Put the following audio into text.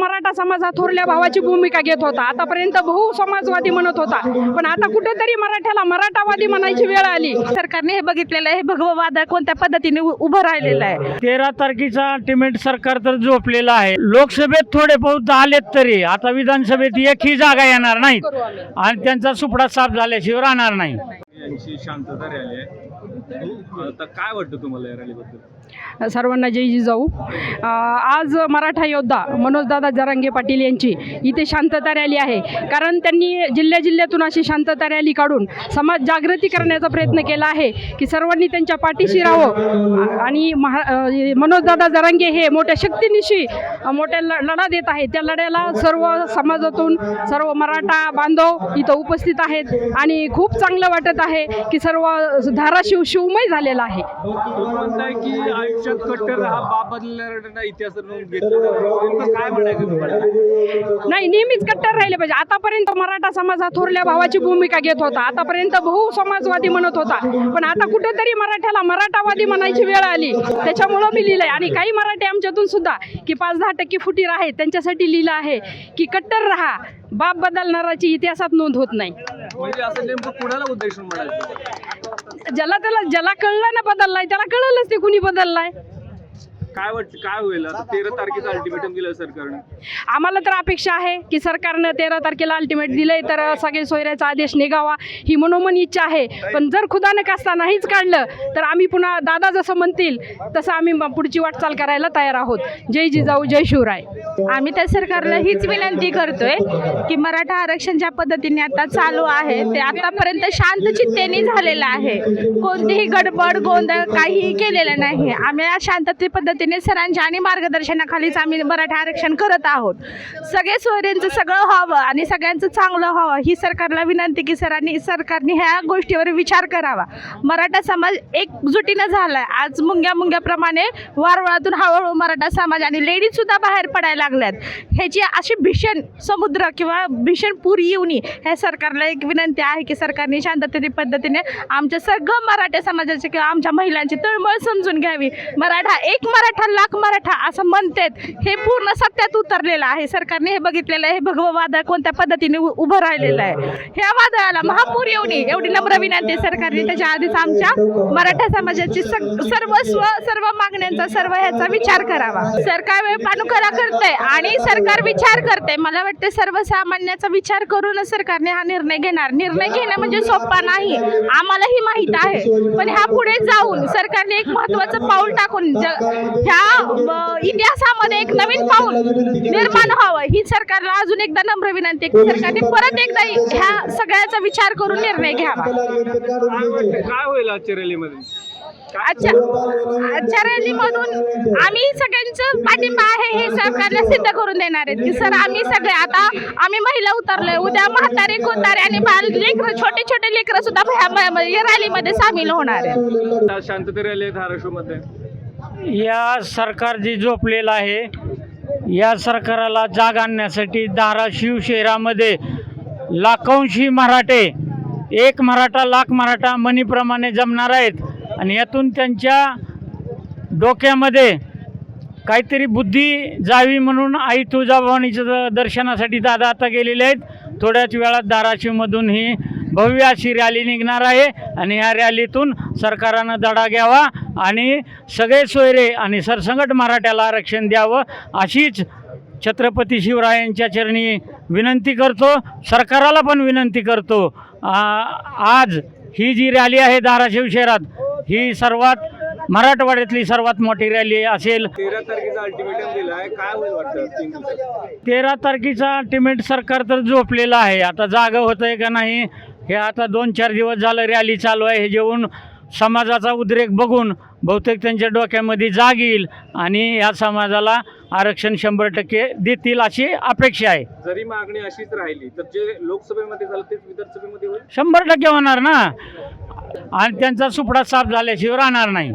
मराठा समाज हा थोरल्या भावाची भूमिका घेत होता. आतापर्यंत बहु समाजवादी म्हणत होता. पण आता कुठेतरी मराठ्याला मराठावादी म्हणायची वेळ आली. सरकारने हे बघितलेलं आहे हे भगवं वादळ कोणत्या पद्धतीने उभं राहिलेलं आहे? तेरा तारखेचा अल्टिमेट सरकार तर झोपलेलं आहे. लोकसभेत थोडे बहुत आलेत तरी आता विधानसभेत एकही जागा येणार नाहीत. आणि त्यांचा सुपडा साफ झाल्याशिवाय राहणार नाही. यांची शांतता रॅली आहे. आता काय वाटतं तुम्हाला या रॅलीबद्दल सर्वांना जय जिजाऊ अ, आज मराठा योद्धा मनोजदादा जरांगे पाटील यांची इथे शांतता रॅली आहे. कारण त्यांनी जिल्ह्या जिल्ह्यातून अशी शांतता रॅली काढून समाज जागृती करण्याचा प्रयत्न केला आहे की सर्वांनी त्यांच्या पाठीशी राहावं. आ- आणि महा अ, मनोजदादा जरांगे हे मोठ्या शक्तीनिशी अ, मोठ्या ल- लढा देत आहेत. त्या लढ्याला सर्व समाजातून सर्व मराठा बांधव इथं उपस्थित आहेत. आणि खूप चांगलं वाटत आहे की सर्व धाराशिव शिवमय झालेला आहे. म्हणताय की आयुष्यात कट्टर हा बाप बदलणारा इतिहास नोंद घेतला नेमकं काय म्हणायचं तुम्हाला? नाही नेहमीच कट्टर राहिले पाहिजे. आतापर्यंत मराठा समाज हा थोरल्या भावाची भूमिका घेत होता. आतापर्यंत बहु समाजवादी म्हणत होता. पण आता कुठेतरी मराठ्याला मराठावादी म्हणायची वेळ आली. त्याच्यामुळं मी लिहिलंय. आणि काही मराठी आमच्यातून सुद्धा की पाच दहा टक्के फुटीर आहेत त्यांच्यासाठी लिहिलं आहे की कट्टर राहा. बाप बदलणाराची इतिहासात नोंद होत नाही. म्हणजे असं नेमकं कुणाला उद्देशून म्हणायचं? ज्याला त्याला ज्याला कळलं ना बदललाय त्याला कळलंच ते कुणी बदललाय. काय वाटतं काय होईल? आता तेरा तारखेचं अल्टिमेटम दिलं सरकारने. आम्हाला तर अपेक्षा आहे की सरकारनं तेरा तारखेला अल्टिमेट दिलंय तर सगळे सोयऱ्याचा आदेश निघावा ही मनोमन इच्छा आहे. पण जर खुदानं कास्ता नाहीच काढलं तर आम्ही पुन्हा दादा जसं म्हणतील तसं आम्ही म- पुढची वाटचाल करायला तयार आहोत. जय जिजाऊ जय शिवराय. आम्ही त्या सरकारला हीच विनंती करतोय की मराठा आरक्षण ज्या पद्धतीने आता चालू आहे ते आतापर्यंत शांत चित्तेने झालेलं आहे. कोणतीही गडबड गोंधळ काहीही केलेलं नाही. आम्ही या शांतते पद्धतीने सरांच्या आणि मार्गदर्शनाखालीच आम्ही मराठा आरक्षण करत आहोत. सगळे सोयऱ्यांचं सगळं व्हावं आणि सगळ्यांचं चांगलं व्हावं ही सरकारला विनंती की सरांनी सरकारने ह्या गोष्टीवर विचार करावा. मराठा समाज एकजुटीनं झाला आहे आज मुंग्या मुंग्याप्रमाणे वारवळातून हळूहळू मराठा समाज आणि लेडीज सुद्धा बाहेर पडायला लागल्यात. ह्याची अशी भीषण समुद्र किंवा भीषण पूर येऊ नये ह्या सरकारला एक विनंती आहे की सरकारने शांततेने पद्धतीने आमच्या सगळं मराठा समाजाचे किंवा आमच्या महिलांची तळमळ समजून घ्यावी. मराठा एक मराठा लाख मराठा असं म्हणतात हे पूर्ण सत्यात उतरलेलं आहे. सरकारने हे बघितलेलं आहे हे भगवं वादळ कोणत्या पद्धतीने उभं राहिलेलं आहे. ह्या वादळाला महापूर येऊन एवढी नम्र विनंती सरकारने. त्याच्या आधीच आमच्या मराठा समाजाची सर्वस्व सर्व मागण्यांचा सर्व ह्याचा विचार करावा. सरकार वेळ पानुकरा करते आणि सरकार विचार करते मला वाटते सर्वसामान्याचा विचार करूनच सरकारने हा निर्णय घेणार. निर्णय घेणं म्हणजे सोपा नाही. आम्हालाही माहीत आहे. पण ह्या पुढे जाऊन सरकारने एक महत्वाचं पाऊल टाकून ह्या इतिहासामध्ये एक नवीन पाऊल निर्माण व्हावं. ही सरकारला अजून एकदा नम्र विनंती आहे की सरकारने परत एकदा ह्या सगळ्याचा विचार करून निर्णय घ्यावा. काय होईल आजच्या रॅलीमध्ये? आजच्या आजच्या रॅलीमधून आम्ही सगळ्यांचं पाठिंबा आहे हे सरकारला सिद्ध करून देणार आहेत की सर आम्ही सगळे आता आम्ही महिला उतरलोय. उद्या म्हातारे कोतारे आणि बाल लेकरं छोटे छोटे लेकरं सुद्धा या रॅलीमध्ये सामील होणार आहेत. शांतता रॅली आहे धाराशिवमध्ये. या सरकार जे झोपलेलं आहे या सरकाराला जाग आणण्यासाठी धाराशिव शहरामध्ये लाखोंशी मराठे एक मराठा लाख मराठा मनीप्रमाणे जमणार आहेत. आणि यातून त्यांच्या डोक्यामध्ये काहीतरी बुद्धी जावी म्हणून आई तुळजाभवानीच्या द- दर्शनासाठी दादा आता गेलेले आहेत. थोड्याच वेळात धाराशिवमधून ही भव्य अशी रॅली निघणार आहे. आणि ह्या रॅलीतून सरकारनं दडा घ्यावा आणि सगळे सोयरे आणि सरसंगट मराठ्याला आरक्षण द्यावं अशीच छत्रपती शिवरायांच्या चरणी विनंती करतो. सरकाराला पण विनंती करतो. आज ही जी रॅली आहे धाराशिव शहरात ही सर्वात मराठवाड्यातली सर्वात मोठी रॅली असेल. तेरा तारखेचं अल्टिमेटम काय होईल वाटतं तेरा तारखेचा अल्टिमेट सरकार तर झोपलेलं आहे. आता जागं होतं आहे का नाही? हे आता दोन चार दिवस झालं रॅली चालू आहे. हे जेवून समाजाचा उद्रेक बघून बहुतेक त्यांच्या डोक्यामध्ये जाग येईल आणि या समाजाला आरक्षण शंभर टक्के देतील अशी अपेक्षा आहे. जरी मागणी अशीच राहिली तर जे लोकसभेमध्ये झालं तेच विधानसभेमध्ये होईल? शंभर टक्के होणार ना. आणि त्यांचा सुपडा साफ झाल्याशिवाय राहणार नाही.